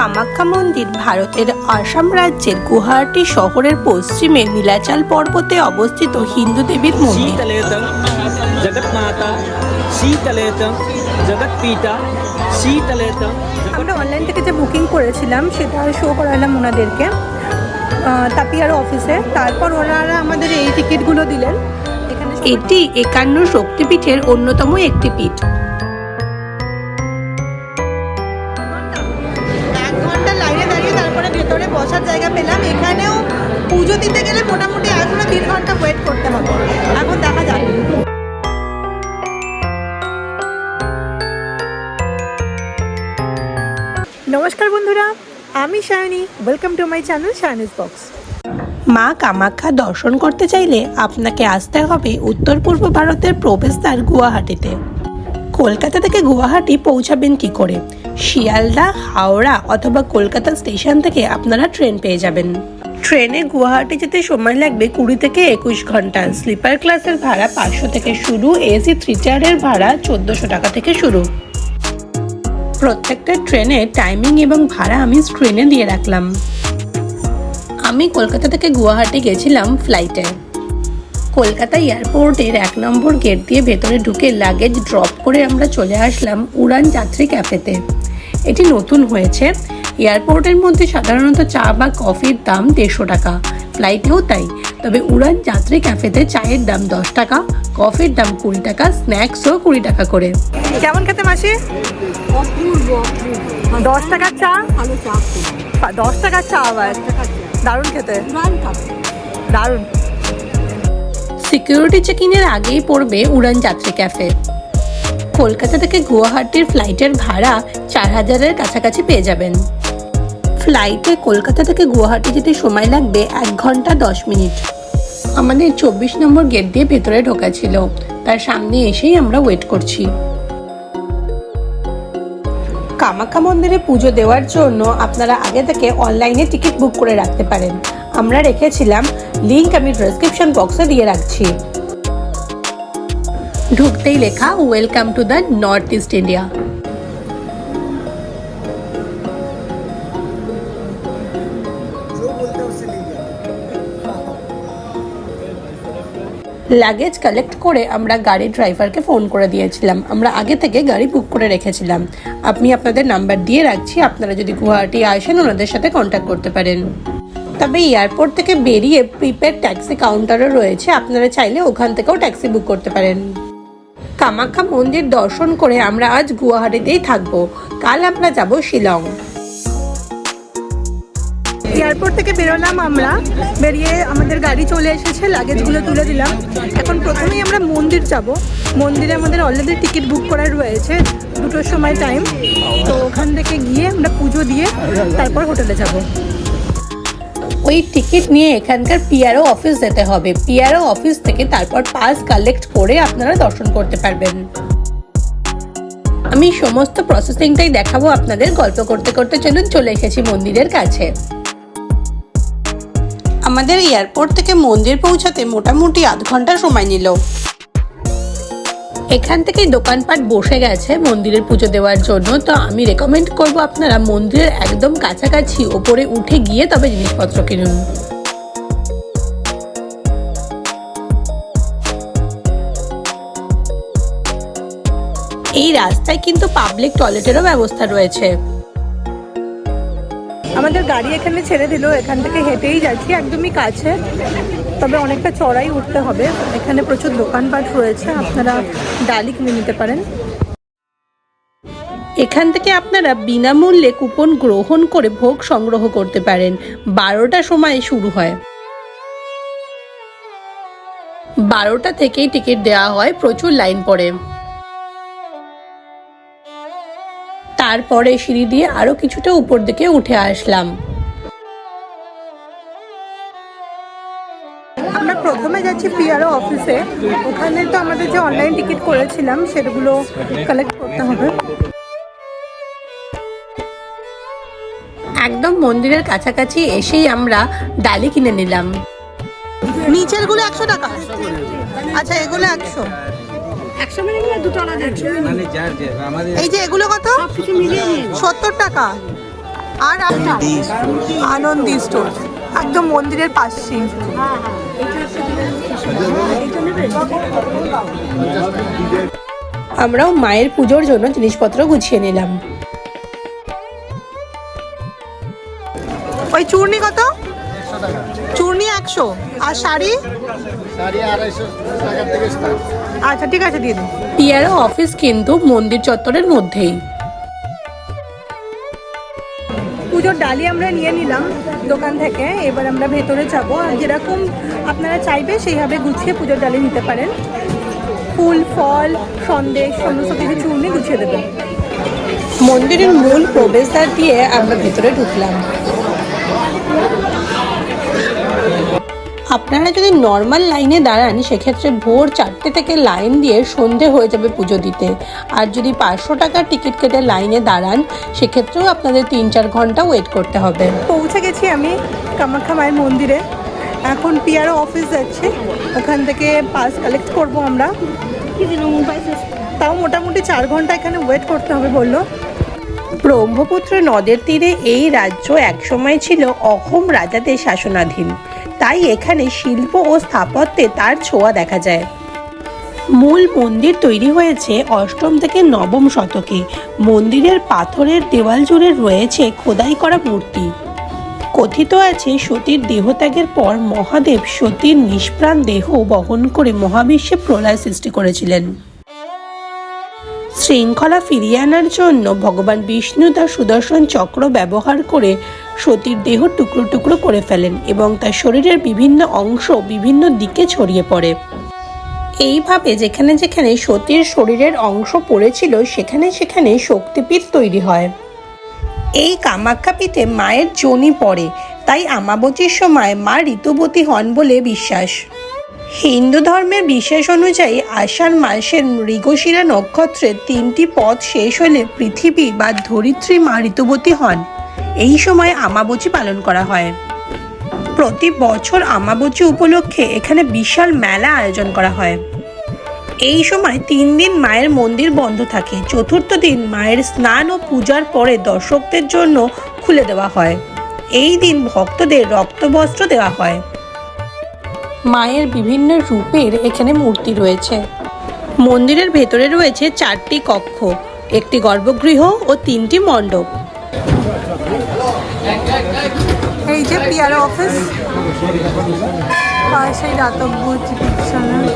কামাখ্যা মন্দির ভারতের আসাম রাজ্যের গুয়াহাটি শহরের পশ্চিমে নীলাচাল পর্বতে অবস্থিত হিন্দু দেবীর মন্দির। আমরা অনলাইন থেকে যে বুকিং করেছিলাম সেটা শো করালাম ওনাদেরকে তাপিয়ার অফিসে তারপর ওনারা আমাদের এই টিকিটগুলো দিলেন। এটি একান্ন শক্তিপীঠের অন্যতম একটি পীঠ। পুজো দিতে গেলে মোটামুটি এখনও তিন ঘণ্টা ওয়েট করতে হবে। এখন দেখা যাক। নমস্কার বন্ধুরা, আমি Shayni. Welcome to my channel Shayni's box মা কামাখ্যা দর্শন করতে চাইলে আপনাকে আসতে হবে উত্তর পূর্ব ভারতের প্রবেশদ্বার গুয়াহাটিতে। কলকাতা থেকে গুয়াহাটি পৌঁছাবেন কি করে? শিয়ালদা, হাওড়া অথবা কলকাতা স্টেশন থেকে আপনারা ট্রেন পেয়ে যাবেন। ট্রেনে গুয়াহাটি যেতে সময় লাগবে কুড়ি থেকে একুশ ঘণ্টা। স্লিপার ক্লাসের ভাড়া পাঁচশো থেকে শুরু এসি থ্রি চেয়ারের ভাড়া চোদ্দোশো টাকা থেকে শুরু। প্রত্যেকটা ট্রেনে টাইমিং এবং ভাড়া আমি স্ক্রিনে দিয়ে রাখলাম। আমি কলকাতা থেকে গুয়াহাটি গেছিলাম ফ্লাইটে কলকাতা এয়ারপোর্টের এক নম্বর গেট দিয়ে ভেতরে ঢুকে লাগেজ ড্রপ করে আমরা চলে আসলাম উড়ান যাত্রী ক্যাফেতে এটি নতুন হয়েছে। এয়ারপোর্টের মধ্যে সাধারণত চা বা কফির দাম দেড়শো টাকা। ফ্লাইটেও তাই। তবে উড়ান যাত্রী ক্যাফেতে চায়ের দাম দশ টাকা কফির দাম কুড়ি টাকা স্ন্যাক্সও কুড়ি টাকা করে। কেমন খেতে মাসি? দশ টাকার চা? ভালো চা দশ টাকার চা আবার? দারুণ খেতে। দারুণ। সিকিউরিটি চেকিংয়ের আগেই পড়বে উড়ান যাত্রী ক্যাফে। কলকাতা থেকে গুয়াহাটির ফ্লাইটের ভাড়া চার হাজারের কাছাকাছি পেয়ে যাবেন। ফ্লাইটে কলকাতা থেকে গুয়াহাটি যেতে সময় লাগবে এক ঘণ্টা দশ মিনিট। আমাদের চব্বিশ নম্বর গেট দিয়ে ভেতরে ঢোকা ছিল। তার সামনে এসেই আমরা ওয়েট করছি। কামাখ্যা মন্দিরে পুজো দেওয়ার জন্য আপনারা আগে থেকে অনলাইনে টিকিট বুক করে রাখতে পারেন। আমরা রেখেছিলাম লিঙ্ক আমি ডেসক্রিপশন বক্সে দিয়ে রাখছি। ঢুকতেই লেখা welcome to the north east India luggage collect করে আমরা গাড়ি ড্রাইভারকে ফোন করে দিয়েছিলাম। আমরা আগে থেকে গাড়ি বুক করে রেখেছিলাম। আপনি আপনাদের নাম্বার দিয়ে রাখছি, আপনারা যদি গুয়াহাটি আসেন, ওনাদের সাথে কন্ট্যাক্ট করতে পারেন। তবে এয়ারপোর্ট থেকে বেরিয়ে প্রিপেড ট্যাক্সি কাউন্টারও রয়েছে। আপনারা চাইলে ওখান থেকেও ট্যাক্সি বুক করতে পারেন। কামাখ্যা মন্দির দর্শন করে আমরা আজ গুয়াহাটিতেই থাকব। কাল আমরা যাব শিলং। এয়ারপোর্ট থেকে বেরোলাম আমরা। বেরিয়ে আমাদের গাড়ি চলে এসেছে, লাগেজগুলো তুলে দিলাম। এখন প্রথমেই আমরা মন্দির যাব। মন্দিরে আমাদের অলরেডি টিকিট বুক করা রয়েছে, দুটোর সময় টাইম তো ওখান থেকে গিয়ে আমরা পুজো দিয়ে তারপর হোটেলে যাব। ওই টিকিট নিয়ে এখানকার পিআরও অফিস যেতে হবে। পিআরও অফিস থেকে তারপর পাস কালেক্ট করে আপনারা দর্শন করতে পারবেন। আমি সমস্ত প্রসেসিংটাই দেখাবো আপনাদের। গল্প করতে করতে চলুন, চলে এসেছি মন্দিরের কাছে। আমাদের এয়ারপোর্ট থেকে মন্দির পৌঁছাতে মোটামুটি আধ ঘণ্টা সময় নিল। এখান থেকেই দোকানপাট বসে গেছে মন্দিরের পুজো দেওয়ার জন্য। তো আমি রেকমেন্ড করব আপনারা মন্দিরের একদম কাছাকাছি ওপরে উঠে গিয়ে তবে জিনিসপত্র কিনুন। এই রাস্তায় কিন্তু পাবলিক টয়লেটেরও ব্যবস্থা রয়েছে। আমাদের গাড়ি এখানে ছেড়ে দিল, এখান থেকে হেঁটেই যাচ্ছি, একদমই কাছে। তবে অনেকটা চড়াই উঠতে হবে। এখানে প্রচুর দোকানপাট রয়েছে, আপনারা ডালি কিনে নিতে পারেন। এখান থেকে আপনারা বিনামূল্যে কুপন গ্রহণ করে ভোগ সংগ্রহ করতে পারেন। বারোটা সময় শুরু হয়। বারোটা থেকেই টিকিট দেওয়া হয়, প্রচুর লাইন পড়ে। তারপরে সিঁড়ি দিয়ে আরও কিছুটা উপর দিকে উঠে আসলাম। আমরা প্রথমে যাচ্ছি পিআরও অফিসে। ওখানে তো আমাদের যে অনলাইন টিকিট করেছিলাম সেগুলো কালেক্ট করতে হবে। একদম মন্দিরের কাছাকাছি এসেই আমরা ডালি কিনে নিলাম। নিচেরগুলো একশো টাকা। আচ্ছা এগুলো একশো। দুটো আলাদা মানে যার যে আমাদের এই যে এগুলো কত? মিলিয়ে সত্তর টাকা। আর একটা। আনন্দী স্টোর। একদম মন্দিরের পাশেই আমরাও মায়ের পুজোর জন্য জিনিসপত্র গুছিয়ে নিলাম। ওই চূর্ণি কত? একশো। আর শাড়ি? আচ্ছা ঠিক আছে দিয়ে দিন। পিয়ারা অফিস কিন্তু মন্দির চত্বরের মধ্যেই। পুজোর ডালি আমরা নিয়ে নিলাম দোকান থেকে। এবার আমরা ভেতরে যাব। আর যেরকম আপনারা চাইবে সেইভাবে গুছিয়ে পুজোর ডালি নিতে পারেন। ফুল ফল সন্দেশ সমস্ত কিছু চূর্ণি গুছিয়ে দেবেন। মন্দিরের মূল প্রবেশদ্বার দিয়ে আমরা ভেতরে ঢুকলাম। আপনারা যদি নর্মাল লাইনে দাঁড়ান, সেক্ষেত্রে ভোর চারটে থেকে লাইন দিয়ে সন্ধে হয়ে যাবে পুজো দিতে। আর যদি পাঁচশো টাকার টিকিট কেটে লাইনে দাঁড়ান, সেক্ষেত্রেও আপনাদের তিন চার ঘণ্টা ওয়েট করতে হবে। পৌঁছে গেছি আমি কামাখ্যা মায়ের মন্দিরে। এখন পিআরও অফিস যাচ্ছে। ওখান থেকে পাস কালেক্ট করব আমরা। তাও মোটামুটি চার ঘণ্টা এখানে ওয়েট করতে হবে বলল। ব্রহ্মপুত্র নদের তীরে এই রাজ্য একসময় ছিল অহোম রাজাদের শাসনাধীন। তাই এখানে শিল্প ও স্থাপত্যে তার ছোঁয়া দেখা যায়। মূল মন্দির তৈরি হয়েছে অষ্টম থেকে নবম শতকে। মন্দিরের পাথরের দেওয়াল জুড়ে রয়েছে খোদাই করা মূর্তি। কথিত আছে সতীর দেহত্যাগের পর মহাদেব সতীর নিষ্প্রাণ দেহ বহন করে মহাবিশ্বে প্রলয় সৃষ্টি করেছিলেন। শৃঙ্খলা ফিরিয়ে আনার জন্য ভগবান বিষ্ণু তার সুদর্শন চক্র ব্যবহার করে সতীর দেহ টুকরো টুকরো করে ফেলেন এবং তার শরীরের বিভিন্ন অংশ বিভিন্ন দিকে ছড়িয়ে পড়ে। এইভাবে যেখানে যেখানে সতীর শরীরের অংশ পড়েছিল, সেখানে সেখানে শক্তিপীঠ তৈরি হয়। এই কামাখ্যাপীঠে মায়ের জনি পড়ে, তাই আমাবতীর সময় মা ঋতুবতী হন বলে বিশ্বাস। হিন্দু ধর্মের বিশ্বাস অনুযায়ী আষাঢ় মাসের মৃগশিরা নক্ষত্রের তিনটি পথ শেষ হলে পৃথিবী বা ধরিত্রী মা ঋতুবতী হন। এই সময় আমাবচি পালন করা হয়। প্রতি বছর আমাবচি উপলক্ষে এখানে বিশাল মেলা আয়োজন করা হয়। এই সময় তিন দিন মায়ের মন্দির বন্ধ থাকে। চতুর্থ দিন মায়ের স্নান ও পূজার পরে দর্শকদের জন্য খুলে দেওয়া হয়। এই দিন ভক্তদের রক্তবস্ত্র দেওয়া হয়। মায়ের বিভিন্ন রূপের এখানে মূর্তি রয়েছে। মন্দিরের ভেতরে রয়েছে চারটি কক্ষ। একটি গর্ভগৃহ ও তিনটি মণ্ডপ। এই যে পিআরও অফিস। পাশেই দাতব্য চিকিৎসালয়।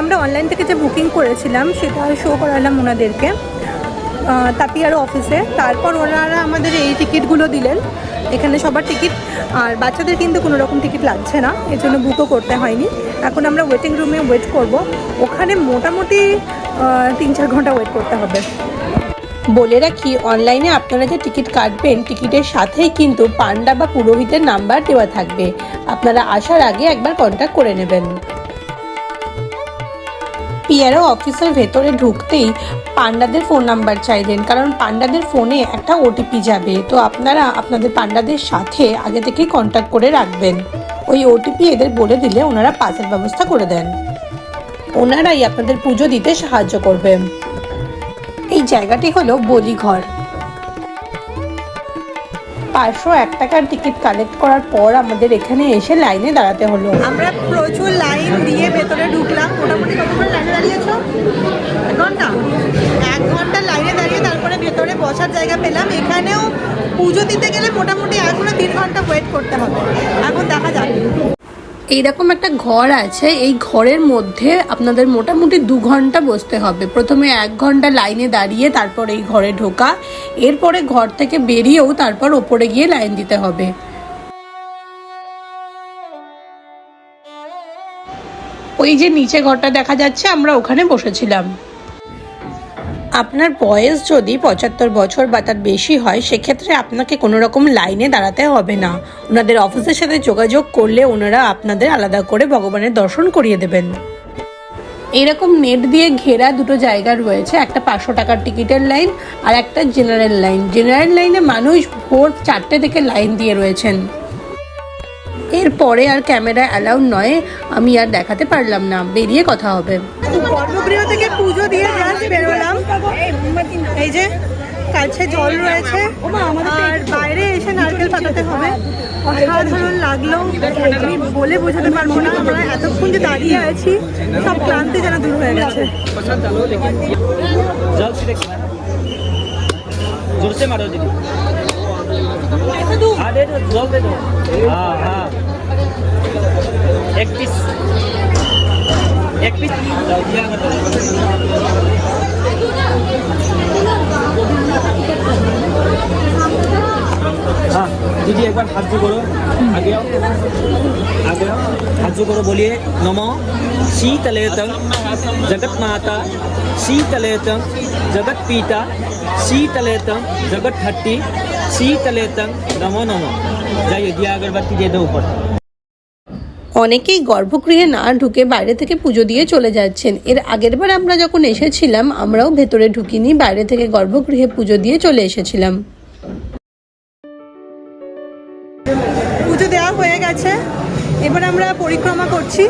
আমরা অনলাইন থেকে যে বুকিং করেছিলাম সেটা শো করালাম ওনাদেরকে। আহ, তাপিয়ারও অফিসে। তারপর ওনারা আমাদের এই টিকিটগুলো দিলেন। এখানে সবার টিকিট আর বাচ্চাদের কিন্তু কোনো রকম টিকিট লাগছে না। এর জন্য বুকও করতে হয়নি। এখন আমরা ওয়েটিং রুমে ওয়েট করব। ওখানে মোটামুটি তিন চার ঘণ্টা ওয়েট করতে হবে। বলে রাখি অনলাইনে আপনারা যে টিকিট কাটবেন টিকিটের সাথেই কিন্তু পান্ডা বা পুরোহিতের নাম্বার দেওয়া থাকবে। আপনারা আসার আগে একবার কন্ট্যাক্ট করে নেবেন। পিয়ারো অফিসের ভেতরে ঢুকতেই পান্ডাদের ফোন নাম্বার চাইলেন কারণ পান্ডাদের ফোনে একটা ওটিপি যাবে। তো আপনারা আপনাদের পান্ডাদের সাথে আগে থেকেই কন্ট্যাক্ট করে রাখবেন। ওই ওটিপি এদের বলে দিলে ওনারা পাসের ব্যবস্থা করে দেন। ওনারাই আপনাদের পুজো দিতে সাহায্য করবেন এই জায়গাটি হলো বলিঘর। পাঁচশো এক টাকার টিকিট কালেক্ট করার পর আমাদের এখানে এসে লাইনে দাঁড়াতে হলো। আমরা প্রচুর লাইন দিয়ে ভেতরে ঢুকলাম। মোটামুটি কতক্ষণ লাইনে দাঁড়িয়েছো? এক ঘণ্টা? এক ঘণ্টা লাইনে দাঁড়িয়ে তারপরে ভেতরে বসার জায়গা পেলাম। এখানেও পুজো দিতে গেলে মোটামুটি এখনও তিন ঘণ্টা ওয়েট করতে হবে। এইরকম একটা ঘর আছে, এই ঘরের মধ্যে আপনাদের মোটামুটি দু ঘণ্টা বসতে হবে। প্রথমে এক ঘণ্টা লাইনে দাঁড়িয়ে তারপর এই ঘরে ঢোকা, এরপরে ঘর থেকে বেরিয়েও তারপর ওপরে গিয়ে লাইন দিতে হবে। ওই যে নিচে ঘরটা দেখা যাচ্ছে, আমরা ওখানে বসেছিলাম। আপনার বয়স যদি পঁচাত্তর বছর বা তার বেশি হয়, সেক্ষেত্রে আপনাকে কোনো রকম লাইনে দাঁড়াতে হবে না। ওনাদের অফিসের সাথে যোগাযোগ করলে ওনারা আপনাদের আলাদা করে ভগবানের দর্শন করিয়ে দেবেন। এরকম নেট দিয়ে ঘেরা দুটো জায়গা রয়েছে, একটা পাঁচশো টাকার টিকিটের লাইন আর একটা জেনারেল লাইন। জেনারেল লাইনে মানুষ ভোর চারটে থেকে লাইন দিয়ে রয়েছেন। এরপরে আর ক্যামেরা অ্যালাউড নয় আমি আর দেখাতে পারলাম না। বেরিয়ে কথা হবে। কর্মগৃহ থেকে পুজো দিয়ে জাস্ট বেরোলাম। এই যে কাছে জল রয়েছে। আর বাইরে এসে নারকেল পাতাতে হবে। অসাধারণ লাগল। আমি বলে বোঝাতে পারব না আমরা এতক্ষণ যে দাঁড়িয়ে আছি সব ক্লান্তি যেন দূর হয়ে গেছে। জোরসে মারো দিদি। हाँ दे दो दे दो हाँ हाँ एक पीस एक पीस। हाँ दीदी एक बार हाथ जो करो आगे आओ आगे आओ हाथ जो करो बोलिए नमो शीतलेतं जगत माता शीतलेतं जगत पिता शीतलेतं जगत हट्टी অনেকেই গর্ভগৃহে না ঢুকে বাইরে থেকে পুজো দিয়ে চলে যাচ্ছেন। এর আগের বার আমরা যখন এসেছিলাম আমরাও ভেতরে ঢুকিনি বাইরে থেকে গর্ভগৃহে পুজো দিয়ে চলে এসেছিলাম। পুজো দেওয়া হয়ে গেছে। এবার আমরা পরিক্রমা করছি।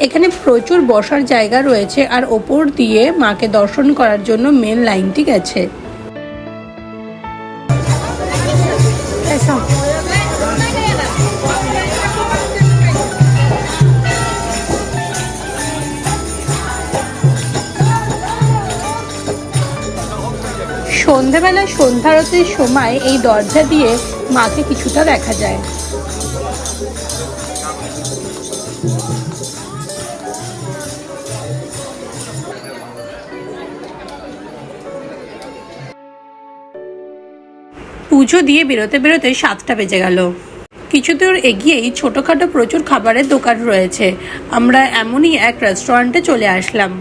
এখানে প্রচুর বসার জায়গা রয়েছে আর ওপর দিয়ে মাকে দর্শন করার জন্য মেন লাইনটি গেছে। এসো সন্ধেবেলা সন্ধ্যারতির সময় এই দরজা দিয়ে মাকে কিছুটা দেখা যায়। পুজো দিয়ে বেরোতে বেরোতে সাতটা বেজে গেল। কিছু দূর এগিয়েই ছোটখাটো প্রচুর খাবারের দোকান রয়েছে। আমরা এমনই এক রেস্টুরেন্টে চলে আসলাম।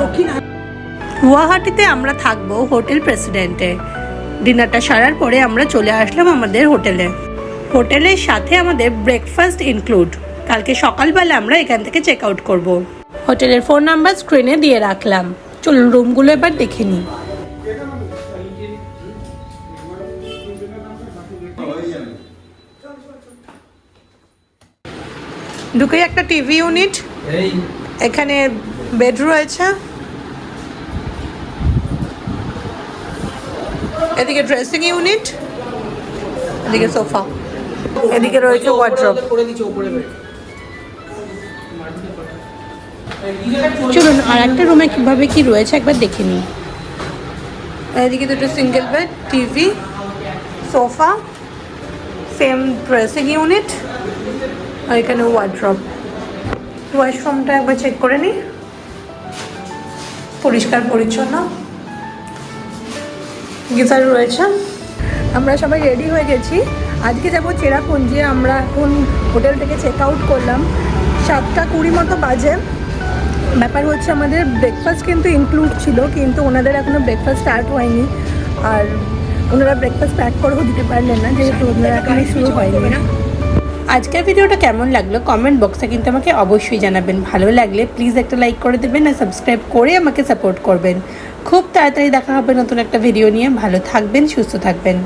দক্ষিণ গুয়াহাটিতে আমরা থাকব হোটেল প্রেসিডেন্টে। ডিনারটা সারার পরে আমরা চলে আসলাম আমাদের হোটেলে। হোটেলের সাথে আমাদের ব্রেকফাস্ট ইনক্লুড কালকে সকালবেলা আমরা এখান থেকে চেক আউট করব। হোটেলের ফোন নাম্বার স্ক্রিনে দিয়ে রাখলাম। চলুন রুমগুলো এবার দেখে নিই। ঢুকেই একটা টিভি ইউনিট এখানে বেড রয়েছে। এদিকে ড্রেসিং ইউনিট এদিকে সোফা এদিকে রয়েছে ওয়ার্ড্রপ চলুন, আর একটা রুমে কীভাবে কি রয়েছে একবার দেখে নিই। এদিকে দুটো single bed TV sofa same dressing unit আর এখানে ওয়ার্ড্রপ ওয়াশরুমটা একবার চেক করে নিই। পরিষ্কার, পরিচ্ছন্ন। গিজার রয়েছে। আমরা সবাই রেডি হয়ে গেছি। আজকে যাব চেরাপুঞ্জি আমরা এখন হোটেল থেকে চেক আউট করলাম। সাতটা কুড়ি মতো বাজে। ব্যাপার হচ্ছে আমাদের ব্রেকফাস্ট কিন্তু ইনক্লুড ছিল কিন্তু ওনাদের এখনও ব্রেকফাস্ট স্টার্ট হয়নি। আর ওনারা ব্রেকফাস্ট প্যাক করেও দিতে পারলেন না যেহেতু ওনারা এখনই শুরু হয়নি। না? আজকের ভিডিওটা কেমন লাগল? কমেন্ট বক্সে কিন্তু আমাকে অবশ্যই জানাবেন। ভালো লাগলে প্লিজ একটা লাইক করে দেবেন আর সাবস্ক্রাইব করে আমাকে সাপোর্ট করবেন। খুব তাড়াতাড়ি দেখা হবে নতুন একটা ভিডিও নিয়ে। ভালো থাকবেন সুস্থ থাকবেন।